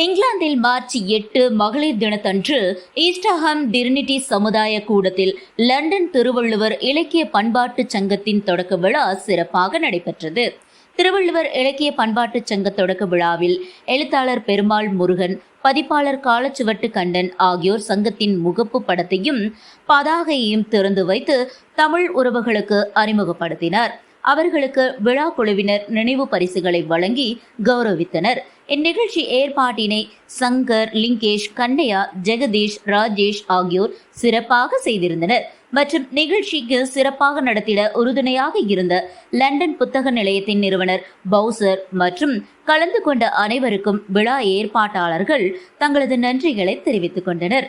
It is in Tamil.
இங்கிலாந்தில் மார்ச் எட்டு மகளிர் தினத்தன்று ஈஸ்டஹாம் டிரினிட்டி சமுதாய கூடத்தில் லண்டன் திருவள்ளுவர் இலக்கிய பண்பாட்டு சங்கத்தின் தொடக்க விழா சிறப்பாக நடைபெற்றது. திருவள்ளுவர் இலக்கிய பண்பாட்டு சங்க தொடக்க விழாவில் எழுத்தாளர் பெருமாள் முருகன் பதிப்பாளர் காலச்சுவட்டு கண்டன் ஆகியோர் சங்கத்தின் முகப்பு படத்தையும் பதாகையையும் திறந்து வைத்து தமிழ் உறவுகளுக்கு அறிமுகப்படுத்தினார். அவர்களுக்கு விழா குழுவினர் நினைவு பரிசுகளை வழங்கி கௌரவித்தனர். இந்நிகழ்ச்சி ஏற்பாட்டினை சங்கர் லிங்கேஷ் கண்ணையா ஜெகதீஷ் ராஜேஷ் ஆகியோர் சிறப்பாக செய்திருந்தனர். மற்றும் நிகழ்ச்சிக்கு சிறப்பாக நடத்திட உறுதுணையாக இருந்த லண்டன் புத்தக நிலையத்தின் நிறுவனர் பவுசர் மற்றும் கலந்து கொண்ட அனைவருக்கும் விழா ஏற்பாட்டாளர்கள் தங்களது நன்றிகளை தெரிவித்துக் கொண்டனர்.